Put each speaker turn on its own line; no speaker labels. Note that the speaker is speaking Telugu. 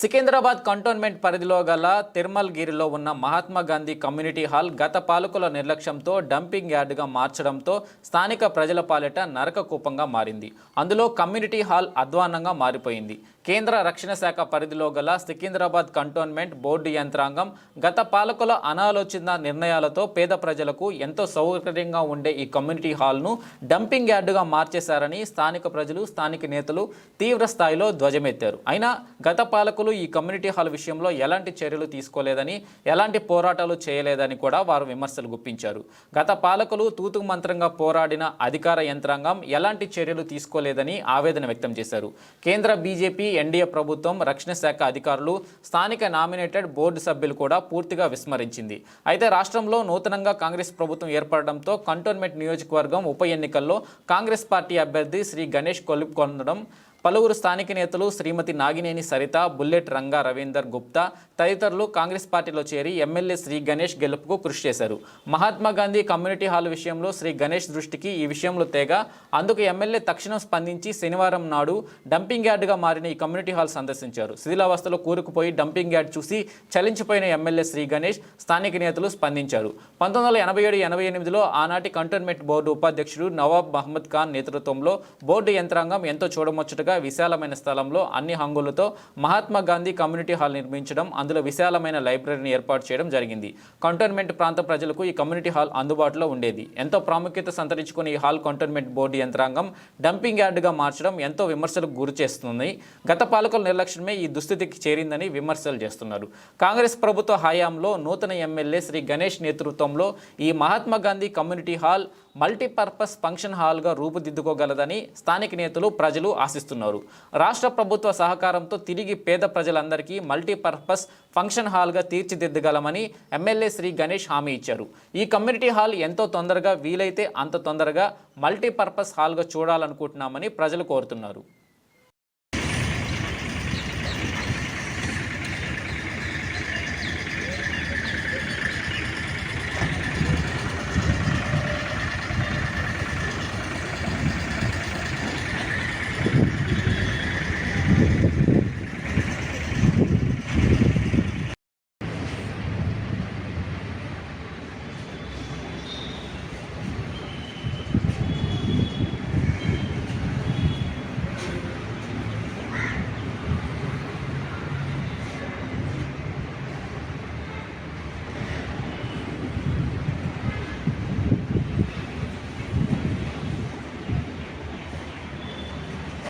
సికింద్రాబాద్ కంటోన్మెంట్ పరిధిలో గల తిరుమల్గిరిలో ఉన్న మహాత్మా గాంధీ కమ్యూనిటీ హాల్ గత పాలకుల నిర్లక్ష్యంతో డంపింగ్ యార్డుగా మార్చడంతో స్థానిక ప్రజల పాలిట నరక కూపంగా మారింది. అందులో కమ్యూనిటీ హాల్ అధ్వాన్నంగా మారిపోయింది. కేంద్ర రక్షణ శాఖ పరిధిలో గల సికింద్రాబాద్ కంటోన్మెంట్ బోర్డు యంత్రాంగం గత పాలకుల అనాలోచిత నిర్ణయాలతో పేద ప్రజలకు ఎంతో సౌకర్యంగా ఉండే ఈ కమ్యూనిటీ హాల్ను డంపింగ్ యార్డుగా మార్చేశారని స్థానిక ప్రజలు స్థానిక నేతలు తీవ్ర స్థాయిలో ధ్వజమెత్తారు. అయినా గత పాలకులు ఈ కమ్యూనిటీ హాల్ విషయంలో ఎలాంటి చర్యలు తీసుకోలేదని ఎలాంటి పోరాటాలు చేయలేదని కూడా వారు విమర్శలు గుప్పించారు. గత పాలకులు తూతు మంత్రంగా పోరాడిన అధికార యంత్రాంగం ఎలాంటి చర్యలు తీసుకోలేదని ఆవేదన వ్యక్తం చేశారు. కేంద్ర బీజేపీ ఎన్డీఏ ప్రభుత్వం రక్షణ శాఖ అధికారులు స్థానిక నామినేటెడ్ బోర్డు సభ్యులు కూడా పూర్తిగా విస్మరించింది. అయితే రాష్ట్రంలో నూతనంగా కాంగ్రెస్ ప్రభుత్వం ఏర్పడడంతో కంటోన్మెంట్ నియోజకవర్గం ఉప ఎన్నికల్లో కాంగ్రెస్ పార్టీ అభ్యర్థి శ్రీ గణేష్ కొలుపుకొనడం పలువురు స్థానిక నేతలు శ్రీమతి నాగినేని సరిత బుల్లెట్ రంగా రవీందర్ గుప్తా తదితరులు కాంగ్రెస్ పార్టీలో చేరి ఎమ్మెల్యే శ్రీ గణేష్ గెలుపుకు కృషి చేశారు. మహాత్మా గాంధీ కమ్యూనిటీ హాల్ విషయంలో శ్రీ గణేష్ దృష్టికి ఈ విషయంలో తేగా అందుకు ఎమ్మెల్యే తక్షణం స్పందించి శనివారం నాడు డంపింగ్ యార్డ్గా మారిన ఈ కమ్యూనిటీ హాల్ సందర్శించారు. శిథిలావస్థలో కూరుకుపోయి డంపింగ్ యార్డ్ చూసి చలించిపోయిన ఎమ్మెల్యే శ్రీ గణేష్ స్థానిక నేతలు స్పందించారు. పంతొమ్మిది వందల ఎనభై ఏడు ఎనభై ఎనిమిదిలో ఆనాటి కంటోన్మెంట్ బోర్డు ఉపాధ్యక్షుడు నవాబ్ మహమ్మద్ ఖాన్ నేతృత్వంలో బోర్డు యంత్రాంగం ఎంతో చూడముచ్చటగా విశాలమైన స్థలంలో అన్ని హంగులతో మహాత్మా గాంధీ కమ్యూనిటీ హాల్ నిర్మించడం అందులో విశాలమైన లైబ్రరీని ఏర్పాటు చేయడం జరిగింది. కంటోన్మెంట్ ప్రాంత ప్రజలకు ఈ కమ్యూనిటీ హాల్ అందుబాటులో ఉండేది. ఎంతో ప్రాముఖ్యత సంతరించుకున్న ఈ హాల్ కంటోన్మెంట్ బోర్డు యంత్రాంగం డంపింగ్ యార్డుగా మార్చడం ఎంతో విమర్శలకు గురి చేస్తుంది. గత పాలకుల నిర్లక్ష్యమే ఈ దుస్థితికి చేరిందని విమర్శలు చేస్తున్నారు. కాంగ్రెస్ ప్రభుత్వ హయాంలో నూతన ఎమ్మెల్యే శ్రీ గణేష్ నేతృత్వంలో ఈ Mahatma Gandhi community hall multipurpose function హాల్గా రూపుదిద్దుకోగలదని స్థానిక నేతలు ప్రజలు ఆశిస్తున్నారు. రాష్ట్ర ప్రభుత్వ సహకారంతో తిరిగి పేద ప్రజలందరికీ మల్టీపర్పస్ ఫంక్షన్ హాల్గా తీర్చిదిద్దగలమని ఎమ్మెల్యే శ్రీ గణేష్ హామీ ఇచ్చారు. ఈ కమ్యూనిటీ హాల్ ఎంతో తొందరగా వీలైతే అంత తొందరగా మల్టీపర్పస్ హాల్గా చూడాలనుకుంటున్నామని ప్రజలు కోరుతున్నారు.